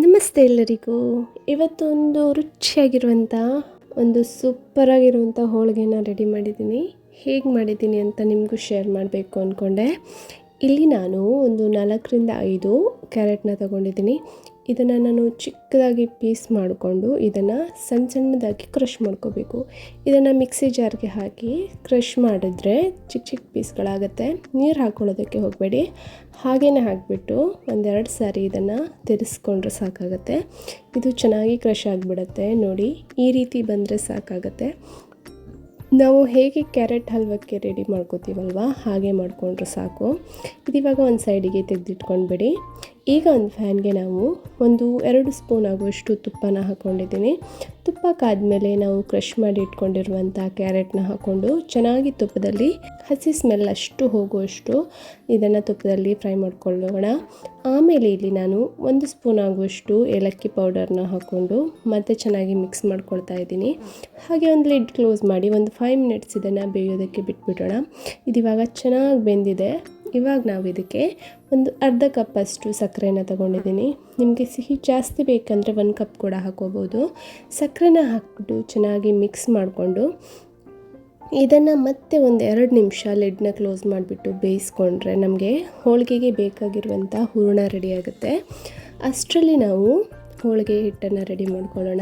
ನಮಸ್ತೆ ಎಲ್ಲರಿಗೂ. ಇವತ್ತೊಂದು ರುಚಿಯಾಗಿರುವಂಥ ಒಂದು ಸೂಪರಾಗಿರುವಂಥ ಹೋಳಿಗೆನ ರೆಡಿ ಮಾಡಿದ್ದೀನಿ. ಹೇಗೆ ಮಾಡಿದ್ದೀನಿ ಅಂತ ನಿಮಗೂ ಶೇರ್ ಮಾಡಬೇಕು ಅಂದ್ಕೊಂಡೆ ಇಲ್ಲಿ ನಾನು ಒಂದು ನಾಲ್ಕರಿಂದ ಐದು ಕ್ಯಾರೆಟ್ನ ತಗೊಂಡಿದ್ದೀನಿ. ಇದನ್ನು ನಾನು ಚಿಕ್ಕದಾಗಿ ಪೀಸ್ ಮಾಡಿಕೊಂಡು ಇದನ್ನು ಸಣ್ಣ ಸಣ್ಣದಾಗಿ ಕ್ರಷ್ ಮಾಡ್ಕೋಬೇಕು. ಇದನ್ನು ಮಿಕ್ಸಿ ಜಾರ್ಗೆ ಹಾಕಿ ಕ್ರಷ್ ಮಾಡಿದ್ರೆ ಚಿಕ್ಕ ಚಿಕ್ಕ ಪೀಸ್ಗಳಾಗುತ್ತೆ. ನೀರು ಹಾಕ್ಕೊಳ್ಳೋದಕ್ಕೆ ಹೋಗಬೇಡಿ. ಹಾಗೇ ಹಾಕಿಬಿಟ್ಟು ಒಂದೆರಡು ಸಾರಿ ಇದನ್ನು ತಿರ್ಸ್ಕೊಂಡ್ರೆ ಸಾಕಾಗುತ್ತೆ. ಇದು ಚೆನ್ನಾಗಿ ಕ್ರಷ್ ಆಗಿಬಿಡುತ್ತೆ. ನೋಡಿ, ಈ ರೀತಿ ಬಂದರೆ ಸಾಕಾಗುತ್ತೆ. ನಾವು ಹೇಗೆ ಕ್ಯಾರೆಟ್ ಹಲ್ವಕ್ಕೆ ರೆಡಿ ಮಾಡ್ಕೋತೀವಲ್ವ? ಹಾಗೆ ಮಾಡಿಕೊಂಡ್ರೆ ಸಾಕು. ಇದಿವಾಗ ಒಂದು ಸೈಡಿಗೆ ತೆಗೆದಿಟ್ಕೊಂಡ್ಬಿಡಿ. ಈಗ ಒಂದು ಫ್ಯಾನ್ಗೆ ನಾವು ಒಂದು ಎರಡು ಸ್ಪೂನ್ ಆಗುವಷ್ಟು ತುಪ್ಪನ ಹಾಕ್ಕೊಂಡಿದ್ದೀನಿ ತುಪ್ಪ ಕಾದ್ಮೇಲೆ ನಾವು ಕ್ರಷ್ ಮಾಡಿ ಇಟ್ಕೊಂಡಿರುವಂಥ ಕ್ಯಾರೆಟ್ನ ಹಾಕ್ಕೊಂಡು ಚೆನ್ನಾಗಿ ತುಪ್ಪದಲ್ಲಿ ಹಸಿ ಸ್ಮೆಲ್ ಅಷ್ಟು ಹೋಗುವಷ್ಟು ಇದನ್ನು ತುಪ್ಪದಲ್ಲಿ ಫ್ರೈ ಮಾಡ್ಕೊಳ್ಳೋಣ. ಆಮೇಲೆ ಇಲ್ಲಿ ನಾನು ಒಂದು ಸ್ಪೂನ್ ಆಗುವಷ್ಟು ಏಲಕ್ಕಿ ಪೌಡರ್ನ ಹಾಕ್ಕೊಂಡು ಮತ್ತೆ ಚೆನ್ನಾಗಿ ಮಿಕ್ಸ್ ಮಾಡ್ಕೊಳ್ತಾ ಇದ್ದೀನಿ. ಹಾಗೆ ಒಂದು ಲಿಡ್ ಕ್ಲೋಸ್ ಮಾಡಿ ಒಂದು ಫೈವ್ ಮಿನಿಟ್ಸ್ ಇದನ್ನು ಬೇಯೋದಕ್ಕೆ ಬಿಟ್ಬಿಡೋಣ. ಇದಿವಾಗ ಚೆನ್ನಾಗಿ ಬೆಂದಿದೆ. ಇವಾಗ ನಾವು ಇದಕ್ಕೆ ಒಂದು ಅರ್ಧ ಕಪ್ಪಷ್ಟು ಸಕ್ಕರೆನ ತಗೊಂಡಿದ್ದೀನಿ. ನಿಮಗೆ ಸಿಹಿ ಜಾಸ್ತಿ ಬೇಕಂದರೆ ಒಂದು ಕಪ್ ಕೂಡ ಹಾಕೋಬೋದು ಸಕ್ಕರೆನ ಹಾಕ್ಬಿಟ್ಟು ಚೆನ್ನಾಗಿ ಮಿಕ್ಸ್ ಮಾಡಿಕೊಂಡು ಇದನ್ನು ಮತ್ತೆ ಒಂದು ಎರಡು ನಿಮಿಷ ಲಿಡ್ನ ಕ್ಲೋಸ್ ಮಾಡಿಬಿಟ್ಟು ಬೇಯಿಸ್ಕೊಂಡ್ರೆ ನಮಗೆ ಹೋಳಿಗೆಗೆ ಬೇಕಾಗಿರುವಂಥ ಹೂರಣ ರೆಡಿ ಆಗುತ್ತೆ. ಅಷ್ಟರಲ್ಲಿ ನಾವು ಹೋಳಿಗೆ ಹಿಟ್ಟನ್ನು ರೆಡಿ ಮಾಡ್ಕೊಳ್ಳೋಣ.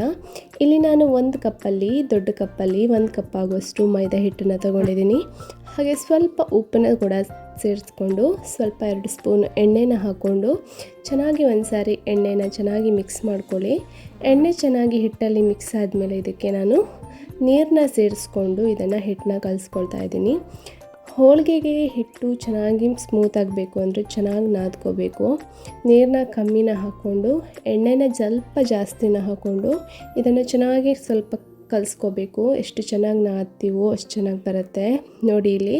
ಇಲ್ಲಿ ನಾನು ಒಂದು ಕಪ್ಪಲ್ಲಿ ದೊಡ್ಡ ಕಪ್ಪಲ್ಲಿ ಒಂದು ಕಪ್ ಆಗುವಷ್ಟು ಮೈದಾ ಹಿಟ್ಟನ್ನು ತಗೊಂಡಿದ್ದೀನಿ. ಹಾಗೆ ಸ್ವಲ್ಪ ಉಪ್ಪನ್ನು ಕೂಡ ಸೇರಿಸ್ಕೊಂಡು ಸ್ವಲ್ಪ ಎರಡು ಸ್ಪೂನ್ ಎಣ್ಣೆನ ಹಾಕ್ಕೊಂಡು ಚೆನ್ನಾಗಿ ಒಂದು ಸಾರಿ ಎಣ್ಣೆನ ಚೆನ್ನಾಗಿ ಮಿಕ್ಸ್ ಮಾಡ್ಕೊಳ್ಳಿ. ಎಣ್ಣೆ ಚೆನ್ನಾಗಿ ಹಿಟ್ಟಲ್ಲಿ ಮಿಕ್ಸ್ ಆದಮೇಲೆ ಇದಕ್ಕೆ ನಾನು ನೀರನ್ನ ಸೇರಿಸ್ಕೊಂಡು ಇದನ್ನು ಹಿಟ್ಟನ್ನ ಕಲಿಸ್ಕೊಳ್ತಾ ಇದ್ದೀನಿ. ಹೋಳಿಗೆಗೆ ಹಿಟ್ಟು ಚೆನ್ನಾಗಿ ಸ್ಮೂತ್ ಆಗಬೇಕು ಅಂದರೆ ಚೆನ್ನಾಗಿ ನಾದ್ಕೋಬೇಕು. ನೀರನ್ನ ಕಮ್ಮಿನ ಹಾಕ್ಕೊಂಡು ಎಣ್ಣೆನ ಸ್ವಲ್ಪ ಜಾಸ್ತಿನ ಹಾಕ್ಕೊಂಡು ಇದನ್ನು ಚೆನ್ನಾಗಿ ಸ್ವಲ್ಪ ಕಲಿಸ್ಕೋಬೇಕು. ಎಷ್ಟು ಚೆನ್ನಾಗಿ ನಾದ್ತೀವೋ ಅಷ್ಟು ಚೆನ್ನಾಗಿ ಬರುತ್ತೆ. ನೋಡಿ ಇಲ್ಲಿ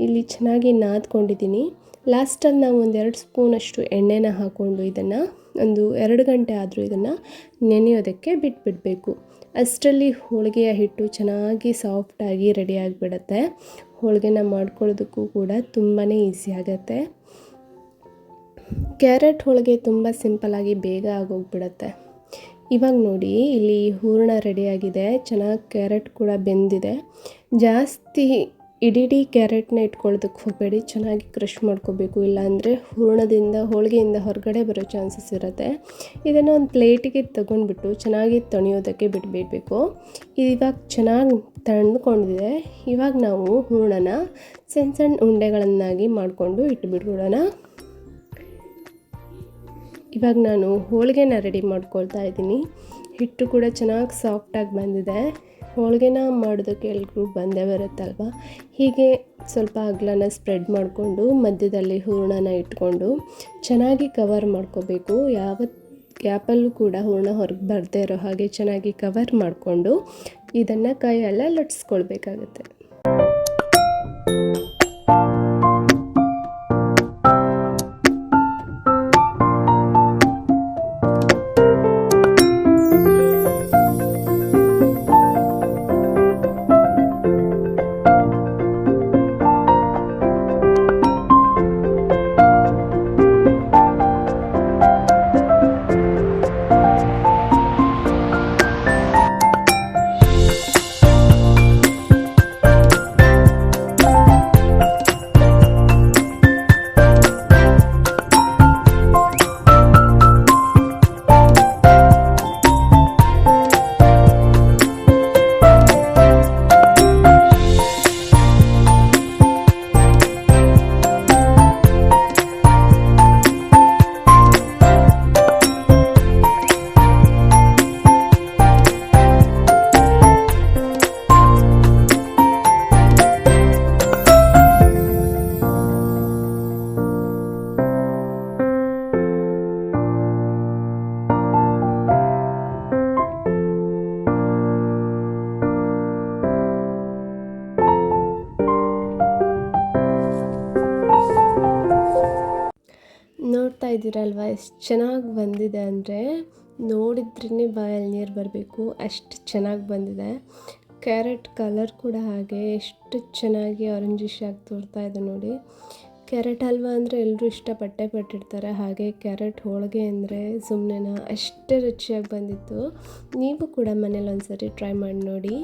ಇಲ್ಲಿ ಚೆನ್ನಾಗಿ ನಾದ್ಕೊಂಡಿದ್ದೀನಿ. ಲಾಸ್ಟಲ್ಲಿ ನಾವು ಒಂದೆರಡು ಸ್ಪೂನಷ್ಟು ಎಣ್ಣೆನ ಹಾಕ್ಕೊಂಡು ಇದನ್ನು, ಒಂದು ಎರಡು ಗಂಟೆ ಆದರೂ ಇದನ್ನು ನೆನೆಯೋದಕ್ಕೆ ಬಿಟ್ಬಿಡಬೇಕು. ಅಷ್ಟರಲ್ಲಿ ಹೋಳಿಗೆಯ ಹಿಟ್ಟು ಚೆನ್ನಾಗಿ ಸಾಫ್ಟಾಗಿ ರೆಡಿ ಆಗಿಬಿಡತ್ತೆ. ಹೋಳಿಗೆನ ಮಾಡ್ಕೊಳ್ಳೋದಕ್ಕೂ ಕೂಡ ತುಂಬಾ ಈಸಿ ಆಗುತ್ತೆ. ಕ್ಯಾರೆಟ್ ಹೋಳಿಗೆ ತುಂಬ ಸಿಂಪಲಾಗಿ ಬೇಗ ಆಗೋಗ್ಬಿಡತ್ತೆ. ಇವಾಗ ನೋಡಿ ಇಲ್ಲಿ ಹೂರಣ ರೆಡಿಯಾಗಿದೆ. ಚೆನ್ನಾಗಿ ಕ್ಯಾರೆಟ್ ಕೂಡ ಬೆಂದಿದೆ. ಜಾಸ್ತಿ ಇಡೀ ಕ್ಯಾರೆಟ್ನ ಇಟ್ಕೊಳ್ಳೋದಕ್ಕೆ ಹೋಗಬೇಡಿ. ಚೆನ್ನಾಗಿ ಕ್ರಷ್ ಮಾಡ್ಕೋಬೇಕು. ಇಲ್ಲಾಂದರೆ ಹೂರಣದಿಂದ ಹೋಳಿಗೆಯಿಂದ ಹೊರಗಡೆ ಬರೋ ಚಾನ್ಸಸ್ ಇರುತ್ತೆ. ಇದನ್ನು ಒಂದು ಪ್ಲೇಟಿಗೆ ತಗೊಂಡ್ಬಿಟ್ಟು ಚೆನ್ನಾಗಿ ತಣಿಯೋದಕ್ಕೆ ಬಿಟ್ಬಿಡಬೇಕು. ಇವಾಗ ಚೆನ್ನಾಗಿ ತಣ್ಕೊಂಡಿದೆ ಇವಾಗ ನಾವು ಹೂರಣನ ಸಣ್ಣ ಸಣ್ಣ ಉಂಡೆಗಳನ್ನಾಗಿ ಮಾಡಿಕೊಂಡು ಇಟ್ಬಿಟ್ಬಿಡೋಣ. ಇವಾಗ ನಾನು ಹೋಳಿಗೆನ ರೆಡಿ ಮಾಡ್ಕೊಳ್ತಾ ಇದ್ದೀನಿ. ಹಿಟ್ಟು ಕೂಡ ಚೆನ್ನಾಗಿ ಸಾಫ್ಟಾಗಿ ಬಂದಿದೆ. ಹೋಳಿಗೆನ ಮಾಡೋದಕ್ಕೆ ಎಲ್ರಿಗೂ ಬಂದೇ ಬರುತ್ತಲ್ವ? ಹೀಗೆ ಸ್ವಲ್ಪ ಅಗ್ಲನ ಸ್ಪ್ರೆಡ್ ಮಾಡಿಕೊಂಡು ಮಧ್ಯದಲ್ಲಿ ಹೂರಣನ ಇಟ್ಕೊಂಡು ಚೆನ್ನಾಗಿ ಕವರ್ ಮಾಡ್ಕೋಬೇಕು. ಯಾವ ಗ್ಯಾಪಲ್ಲೂ ಕೂಡ ಹೂರಣ ಹೊರಗೆ ಬರದೇ ಇರೋ ಹಾಗೆ ಚೆನ್ನಾಗಿ ಕವರ್ ಮಾಡಿಕೊಂಡು ಇದನ್ನು ಕೈಯೆಲ್ಲ ಲಟ್ಸ್ಕೊಳ್ಬೇಕಾಗತ್ತೆ. ನೋಡ್ತಾ ಇದ್ದೀರಲ್ವ? ಎಷ್ಟು ಚೆನ್ನಾಗಿ ಬಂದಿದೆ ಅಂದರೆ ನೋಡಿದ್ರೇ ಬಾಯಲ್ಲಿ ನೀರು ಬರಬೇಕು, ಅಷ್ಟು ಚೆನ್ನಾಗಿ ಬಂದಿದೆ. ಕ್ಯಾರೆಟ್ ಕಲರ್ ಕೂಡ ಹಾಗೆ ಎಷ್ಟು ಚೆನ್ನಾಗಿ ಆರೆಂಜಿಶ್ ಆಗಿ ತೋರ್ತಾ ಇದೆ ನೋಡಿ. ಕ್ಯಾರೆಟ್ ಹಲ್ವಾ ಅಂದರೆ ಎಲ್ಲರೂ ಇಷ್ಟಪಟ್ಟೆ ಪಟ್ಟಿರ್ತಾರೆ. ಹಾಗೆ ಕ್ಯಾರೆಟ್ ಹೋಳಿಗೆ ಅಂದರೆ ಸುಮ್ಮನೆನ ಅಷ್ಟೇ ರುಚಿಯಾಗಿ ಬಂದಿತ್ತು. ನೀವು ಕೂಡ ಮನೇಲಿ ಒಂದ್ಸರಿ ಟ್ರೈ ಮಾಡಿ ನೋಡಿ.